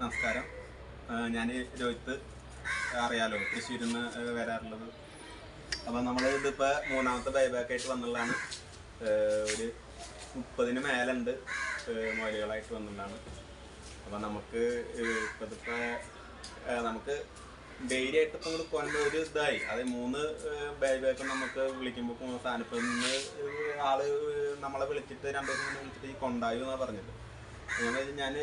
നമസ്കാരം. ഞാൻ രോഹിത്ത്. അറിയാലോ തൃശ്ശൂരിൽ നിന്ന് വരാറുള്ളത്. അപ്പം നമ്മൾ ഇതിപ്പോൾ മൂന്നാമത്തെ ബൈബാക്ക് ആയിട്ട് വന്നുള്ളതാണ്. ഒരു മുപ്പതിന് മേലുണ്ട് മോലുകളായിട്ട് വന്നുള്ളതാണ്. അപ്പം നമുക്ക് ഇപ്പോഴത്തെ നമുക്ക് ഡെയിലി ആയിട്ട് ഇപ്പം കൊണ്ട് ഒരു ഇതായി. അത് മൂന്ന് ബൈബാക്ക് നമുക്ക് വിളിക്കുമ്പോൾ സാധനം നിന്ന് ആൾ നമ്മളെ വിളിച്ചിട്ട് രണ്ടു ദിവസം വിളിച്ചിട്ട് ഈ കൊണ്ടായി എന്നാണ് പറഞ്ഞത്. ഞാൻ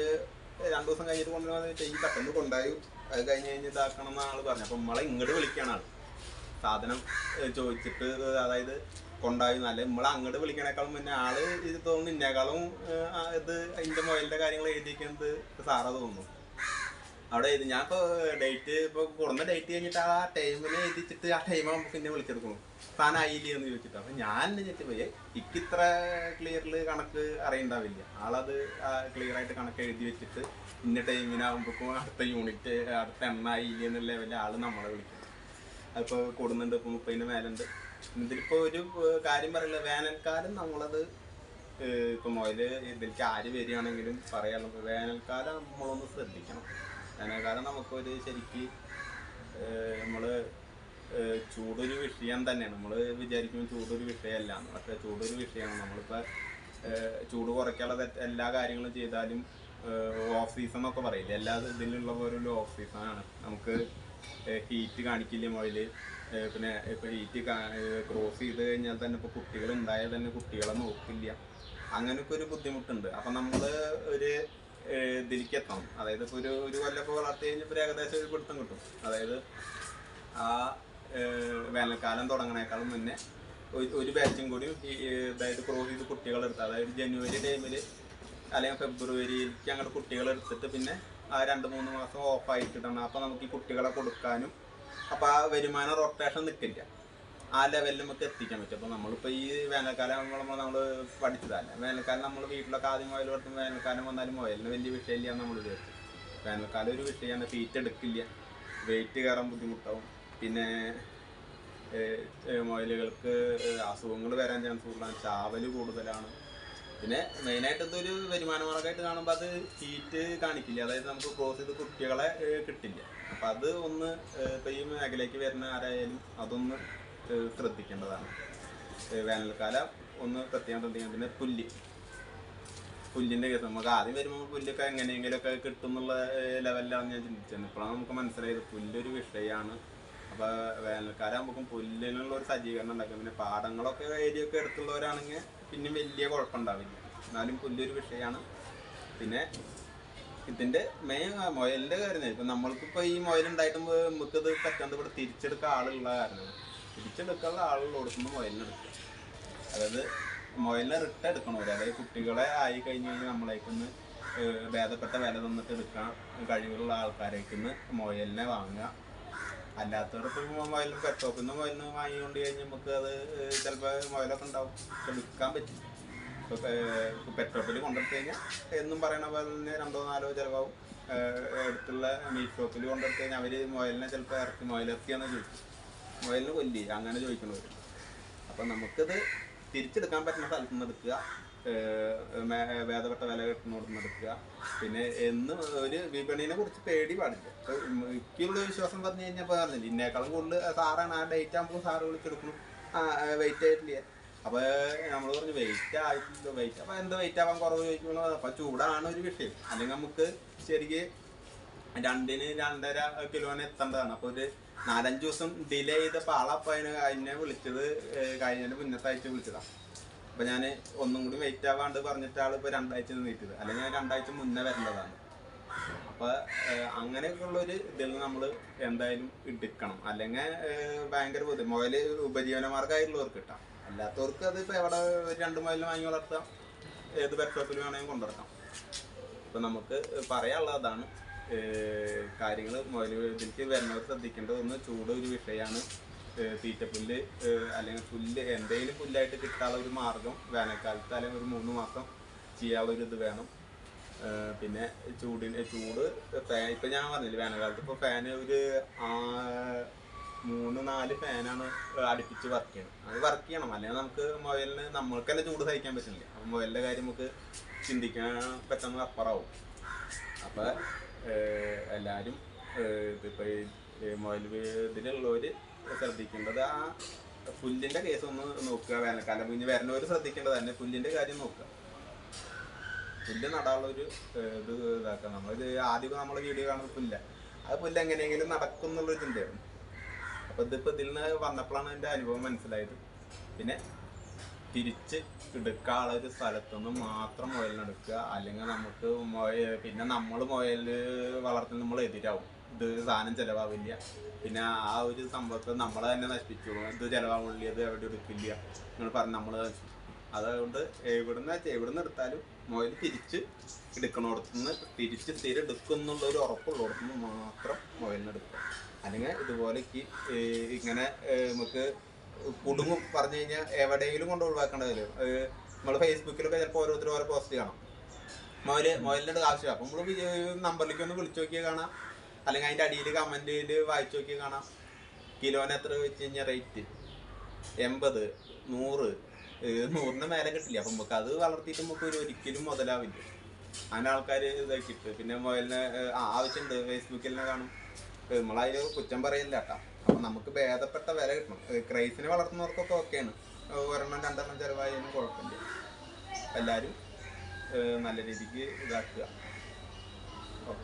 രണ്ടു ദിവസം കഴിഞ്ഞിട്ട് കൊണ്ടുവന്നിട്ട് ഈ പെട്ടെന്ന് കൊണ്ടായി അത് കഴിഞ്ഞ് കഴിഞ്ഞ് ഇതാക്കണം എന്ന് ആൾ പറഞ്ഞു. അപ്പം നമ്മളെ ഇങ്ങോട്ട് വിളിക്കാണ് ആൾ. സാധനം ചോദിച്ചിട്ട് അതായത് കൊണ്ടായി നല്ല നമ്മളെ അങ്ങോട്ട് വിളിക്കണേക്കാളും പിന്നെ ആൾ ഇത് തോന്നുന്നു ഇന്നേക്കാളും ഇത് അതിന്റെ മൊബൈലിന്റെ കാര്യങ്ങൾ എഴുതിയിരിക്കുന്നത് സാറാ തോന്നുന്നു. അവിടെ ഇത് ഞാൻ ഇപ്പൊ ഡേറ്റ് ഇപ്പൊ കുറഞ്ഞ ഡേറ്റ് കഴിഞ്ഞിട്ട് ആ ടൈമിൽ എഴുതിച്ചിട്ട് ആ ടൈം ആകുമ്പോൾ പിന്നെ വിളിച്ചെടുക്കണം താൻ ആയില്ലേ എന്ന് ചോദിച്ചിട്ട്. അപ്പൊ ഞാൻ ചോദിച്ചു പോയി എനിക്ക് ഇത്ര ക്ലിയറിൽ കണക്ക് അറിയണ്ടാവില്ല. ആളത് ക്ലിയർ ആയിട്ട് കണക്ക് എഴുതി വെച്ചിട്ട് ഇന്ന ടൈമിനാകുമ്പോഴേക്കും അടുത്ത യൂണിറ്റ് അടുത്ത എണ്ണ ആയില്ലേ എന്നുള്ള ലെവലിൽ ആൾ നമ്മളെ വിളിക്കും. അതിപ്പോൾ കൂടുന്നുണ്ട് ഇപ്പോൾ മുപ്പതിന് മേലുണ്ട്. ഇതിലിപ്പോൾ ഒരു കാര്യം പറയില്ല വേനൽക്കാലം നമ്മളത് ഇപ്പൊ മുതൽ ഇതിലേക്ക് ആര് വരികയാണെങ്കിലും പറയാനുള്ളത് വേനൽക്കാലം നമ്മളൊന്ന് ശ്രദ്ധിക്കണം. വേനൽക്കാലം നമുക്കൊരു ശരിക്ക് നമ്മൾ ചൂടൊരു വിഷയം തന്നെയാണ്. നമ്മൾ വിചാരിക്കുമ്പോൾ ചൂടൊരു വിഷയമല്ല. പക്ഷേ ചൂടൊരു വിഷയമാണ്. നമ്മളിപ്പോൾ ചൂട് കുറയ്ക്കാനുള്ള എല്ലാ കാര്യങ്ങളും ചെയ്താലും ഓഫ് സീസൺ എന്നൊക്കെ പറയില്ല? എല്ലാ ഇതിലുള്ള ഒരു ഓഫ് സീസണാണ് നമുക്ക് ഹീറ്റ് കാണിക്കില്ല മുതൽ പിന്നെ ഇപ്പൊ ഹീറ്റ് ക്രോസ് ചെയ്ത് കഴിഞ്ഞാൽ തന്നെ ഇപ്പൊ കുട്ടികൾ ഉണ്ടായാൽ തന്നെ കുട്ടികളെ നോക്കില്ല. അങ്ങനൊക്കെ ഒരു ബുദ്ധിമുട്ടുണ്ട്. അപ്പൊ നമ്മൾ ഒരു ഇതിലേക്ക് അതായത് ഇപ്പോൾ ഒരു ഒരു കൊല്ലപ്പോൾ വളർത്തി കഴിഞ്ഞപ്പോൾ ഏകദേശം ഒരു പിടുത്തം കിട്ടും. അതായത് ആ വേനൽക്കാലം തുടങ്ങണേക്കാളും മുന്നേ ഒരു- ബാച്ചും കൂടി അതായത് ക്രോസ് ചെയ്ത് കുട്ടികളെടുത്ത് അതായത് ജനുവരി ടൈമിൽ അല്ലെങ്കിൽ ഫെബ്രുവരിയിലേക്ക് അങ്ങോട്ട് കുട്ടികളെടുത്തിട്ട് പിന്നെ ആ രണ്ട് മൂന്ന് മാസം ഓഫ് ആയിട്ട് ഇടണം അപ്പോൾ നമുക്ക് ഈ കുട്ടികളെ കൊടുക്കാനും അപ്പോൾ ആ വരുമാനം റൊട്ടേഷൻ നിൽക്കില്ല ആ ലെവലിൽ ഒക്കെ എത്തിക്കാൻ പറ്റും. അപ്പോൾ നമ്മളിപ്പോൾ ഈ വേനൽക്കാലം ആകുമ്പോൾ നമ്മൾ പഠിച്ചതല്ല വേനൽക്കാലം നമ്മൾ വീട്ടിലൊക്കെ ആദ്യം മുതൽ കൊടുത്തും വേനൽക്കാലം വന്നാലും മുതലിന് വലിയ വിഷയമില്ല നമ്മൾ വിചാരിച്ചു. വേനൽക്കാലം ഒരു വിഷയമാണ് ഫീറ്റ് എടുക്കില്ല. വെയിറ്റ് കയറാൻ ബുദ്ധിമുട്ടാവും. പിന്നെ മുയലുകൾക്ക് അസുഖങ്ങൾ വരാൻ ചാൻസ് കൂടുതലാണ്. ചാവൽ കൂടുതലാണ്. പിന്നെ മെയിനായിട്ട് ഇതൊരു വരുമാന മാർഗമായിട്ട് കാണുമ്പോൾ അത് ഹീറ്റ് കാണിക്കില്ല. അതായത് നമുക്ക് ക്രോസ് ചെയ്ത് കുട്ടികളെ കിട്ടില്ല. അപ്പം അത് ഒന്ന് ഇപ്പം ഈ മേഖലയ്ക്ക് വരുന്ന ആരായാലും അതൊന്ന് ശ്രദ്ധിക്കേണ്ടതാണ്. വേനൽക്കാല ഒന്ന് പ്രത്യേകം ശ്രദ്ധിക്കണം. പിന്നെ പുല്ല്. പുല്ലിന്റെ കേസ് നമുക്ക് ആദ്യം വരുമ്പോൾ പുല്ലൊക്കെ എങ്ങനെയെങ്കിലുമൊക്കെ കിട്ടും എന്നുള്ള ലെവലിലാണ് ഞാൻ ചിന്തിച്ചത്. ഇപ്പോഴാണ് നമുക്ക് മനസ്സിലായത് പുല്ലൊരു വിഷയമാണ് അപ്പോൾ വേനൽക്കാലം ആകുമ്പോൾ പുല്ലിനുള്ള ഒരു സജ്ജീകരണം ഉണ്ടാക്കും. പിന്നെ പാടങ്ങളൊക്കെ ഏരിയൊക്കെ എടുത്തുള്ളവരാണെങ്കിൽ പിന്നെ വലിയ കുഴപ്പമുണ്ടാവില്ല എന്നാലും പുല്ലൊരു വിഷയമാണ് പിന്നെ ഇതിന്റെ മെയിൻ മുയലിന്റെ കാര്യം ഇപ്പൊ നമ്മൾക്കിപ്പോൾ ഈ മുയലുണ്ടായിട്ടും നമുക്കത് പറ്റാണ്ട് ഇവിടെ തിരിച്ചെടുക്കാൻ ആളുള്ള കാരണം തിരിച്ചെടുക്കാനുള്ള ആളുള്ള കൊടുക്കുമ്പോൾ മുയലിനെടുക്കുക അതായത് മുയലിനെ റിട്ട എടുക്കണവര് അതായത് കുട്ടികളെ ആയി കഴിഞ്ഞ് കഴിഞ്ഞാൽ നമ്മളേക്കൊന്ന് ഭേദപ്പെട്ട വില തന്നിട്ട് എടുക്കാൻ കഴിവുള്ള ആൾക്കാരേക്കൊന്ന് മുയലിനെ വാങ്ങുക. അല്ലാത്തവർക്ക് മൊയലും പെട്ടോപ്പിന്ന് മുയലിന് വാങ്ങിക്കൊണ്ട് കഴിഞ്ഞാൽ നമുക്ക് അത് ചിലപ്പോൾ മുയലൊക്കെ ഉണ്ടാവും. വിൽക്കാൻ പറ്റും ഇപ്പോൾ പെട്രോപ്പിൽ കൊണ്ടെടുത്ത് കഴിഞ്ഞാൽ എന്നും പറയണ പോലെ തന്നെ രണ്ടോ നാലോ ചിലവാകും അടുത്തുള്ള മീറ്റ് ഷോപ്പിൽ കൊണ്ടെടുത്ത് കഴിഞ്ഞാൽ അവർ മുയലിനെ ചിലപ്പോൾ ഇറക്കി മുയലിറക്കിയാന്ന് ചോദിക്കും മുയലിന് കൊല്ലി അങ്ങനെ ചോദിക്കണവർ അപ്പം നമുക്കിത് തിരിച്ചെടുക്കാൻ പറ്റുന്ന സ്ഥലത്ത് നിന്ന് എടുക്കുക. വേദപ്പെട്ട വില കിട്ടുന്നിടത്ത് നിന്ന് എടുക്കുക. പിന്നെ എന്ന് ഒരു വിപണിനെ കുറിച്ച് പേടി പാടില്ല. എനിക്കുള്ള വിശ്വാസം പറഞ്ഞു കഴിഞ്ഞാൽ പറഞ്ഞില്ല ഇന്നേക്കാളും കൂടുതൽ സാറാണ് ആ ഡേറ്റ് ആകുമ്പോൾ സാറ് വിളിച്ചെടുക്കണം. വെയിറ്റ് ആയിട്ടില്ല? അപ്പോൾ നമ്മൾ പറഞ്ഞു വെയിറ്റ് ആയിട്ടില്ല വെയിറ്റ് അപ്പോൾ എന്താ വെയിറ്റ് ആവാൻ കുറവ് ചോദിക്കുമ്പോൾ അപ്പോൾ ചൂടാണ് ഒരു വിഷയം. അല്ലെങ്കിൽ നമുക്ക് ശരിക്ക് രണ്ടിന് രണ്ടര കിലോന് എത്തേണ്ടതാണ്. അപ്പൊ ഒരു നാലഞ്ച് ദിവസം ഡിലേ ചെയ്തപ്പോൾ ആളപ്പം അതിനെ വിളിച്ചത് കഴിഞ്ഞതിന്റെ മുന്നത്തെ ആഴ്ച വിളിച്ചതാണ് അപ്പൊ ഞാൻ ഒന്നും കൂടി വെയിറ്റ് ആവാണ്ട് പറഞ്ഞിട്ട് ആൾ ഇപ്പൊ രണ്ടാഴ്ച നീട്ടത് അല്ലെങ്കിൽ രണ്ടാഴ്ച മുന്നേ വരേണ്ടതാണ്. അപ്പൊ അങ്ങനെയൊക്കെയുള്ള ഒരു ഇതിൽ നമ്മൾ എന്തായാലും എടുക്കണം. അല്ലെങ്കിൽ ഭയങ്കര ബുദ്ധി മുതൽ ഉപജീവന മാർഗമായിട്ടുള്ളവർക്ക് കിട്ടാം അല്ലാത്തവർക്ക് അത് ഇപ്പൊ എവിടെ രണ്ട് മുതലും വാങ്ങി വളർത്താം. ഏത് പെട്രോപ്പിൽ വേണമെങ്കിൽ കൊണ്ടുവരക്കാം ഇപ്പൊ നമുക്ക് പറയാനുള്ളതാണ് കാര്യങ്ങൾ മുതൽ ഇതിലേക്ക് വരുന്നവർ ശ്രദ്ധിക്കേണ്ടത് ഒന്ന് ചൂട് ഒരു വിഷയമാണ് തീറ്റപ്പുല്ല് അല്ലെങ്കിൽ പുല്ല് എന്തെങ്കിലും പുല്ലായിട്ട് കിട്ടാനുള്ള ഒരു മാർഗം വേനൽക്കാലത്ത് അല്ലെങ്കിൽ ഒരു മൂന്ന് മാസം ചെയ്യാനുള്ള ഒരു ഇത് വേണം. പിന്നെ ചൂടിന് ചൂട് ഫാൻ ഇപ്പം ഞാൻ പറഞ്ഞില്ല വേനൽക്കാലത്ത് ഇപ്പോൾ ഫാന് ഒരു മൂന്ന് നാല് ഫാനാണ് അടുപ്പിച്ച് വർക്ക് ചെയ്യണം. അത് വർക്ക് ചെയ്യണം. അല്ലെങ്കിൽ നമുക്ക് മൊബൈലിന് നമ്മൾക്ക് തന്നെ ചൂട് സഹിക്കാൻ പറ്റുന്നില്ല. അപ്പം മൊബൈലിന്റെ കാര്യം നമുക്ക് ചിന്തിക്കാൻ പറ്റുന്നത് അപ്പുറമാവും അപ്പം എല്ലാവരും ഇതിപ്പോൾ ഇതിലുള്ളവർ ശ്രദ്ധിക്കേണ്ടത് ആ പുല്ലിന്റെ കേസ് ഒന്ന് നോക്കുക. വേനൽക്കാലം ഇനി വരുന്നവർ ശ്രദ്ധിക്കേണ്ടത് തന്നെ പുല്ലിന്റെ കാര്യം നോക്കുക. പുല്ല് നടാനുള്ളൊരു ഇത് ഇതാക്കുക. നമ്മളിത് ആദ്യം നമ്മൾ വീഡിയോ കാണുന്ന പുല്ല. അത് പുല്ല് എങ്ങനെയെങ്കിലും നടക്കും എന്നുള്ളൊരു ചിന്തയാണ്. അപ്പോൾ ഇതിപ്പോൾ ഇതിൽ നിന്ന് വന്നപ്പോഴാണ് എന്റെ അനുഭവം മനസ്സിലായത്. പിന്നെ തിരിച്ച് എടുക്കാനുള്ള ഒരു സ്ഥലത്തുനിന്ന് മാത്രം മുയലിനെടുക്കുക അല്ലെങ്കിൽ നമുക്ക് പിന്നെ നമ്മൾ മുയൽ വളർത്തുന്ന നമ്മൾ എതിരാവും. ഇത് സാധനം ചിലവാവില്ല. പിന്നെ ആ ഒരു സംഭവത്തെ നമ്മളെ തന്നെ നശിപ്പിച്ചു ഇത് ചിലവാകുള്ളി ഇത് എവിടെ എടുക്കില്ല നിങ്ങൾ പറഞ്ഞ് നമ്മൾ അതുകൊണ്ട് എവിടുന്ന് എവിടുന്ന് എടുത്താലും മുയൽ തിരിച്ച് എടുക്കണോടത്തുനിന്ന് തിരിച്ച് സ്ഥിരം എടുക്കുന്നുള്ള ഒരു ഉറപ്പുള്ളിടത്തുനിന്ന് മാത്രം മുയലിനെടുക്കുക അല്ലെങ്കിൽ ഇതുപോലെ ഇങ്ങനെ നമുക്ക് കുടുങ്ങും പറഞ്ഞു കഴിഞ്ഞാൽ എവിടെയെങ്കിലും കൊണ്ട് ഒഴിവാക്കേണ്ടതില്ല നമ്മൾ ഫേസ്ബുക്കിലൊക്കെ ചിലപ്പോൾ ഓരോരുത്തർ ഓരോ പോസ്റ്റ് കാണാം. മൊയൽ മൊയലിന്റെ ആവശ്യം അപ്പം നമ്മൾ നമ്പറിലേക്ക് ഒന്ന് വിളിച്ചു നോക്കിയാൽ കാണാം. അല്ലെങ്കിൽ അതിന്റെ അടിയിൽ കമന്റിൽ വായിച്ചു നോക്കിയാൽ കാണാം. കിലോന് എത്ര വെച്ച് കഴിഞ്ഞാൽ റേറ്റ് എൺപത് നൂറ് നൂറിന് മേലെ കിട്ടില്ല. അപ്പം നമുക്ക് അത് വളർത്തിയിട്ട് നമുക്ക് ഒരു ഒരിക്കലും മുതലാവില്ല. അങ്ങനെ ആൾക്കാർ ഇതാക്കിയിട്ട്. പിന്നെ മൊബൈലിന് ആവശ്യമുണ്ട് ഫേസ്ബുക്കിൽ തന്നെ കാണും. ഏഹ് നമ്മളതിന് കുറ്റം പറയില്ല കേട്ടോ. അപ്പം നമുക്ക് ഭേദപ്പെട്ട വില കിട്ടണം. ക്രൈസിനെ വളർത്തുന്നവർക്കൊക്കെ ഓക്കെയാണ്. ഒരെണ്ണം രണ്ടെണ്ണം ചിലവായാലും കുഴപ്പമില്ല. എല്ലാവരും നല്ല രീതിക്ക് ഇതാക്കുക.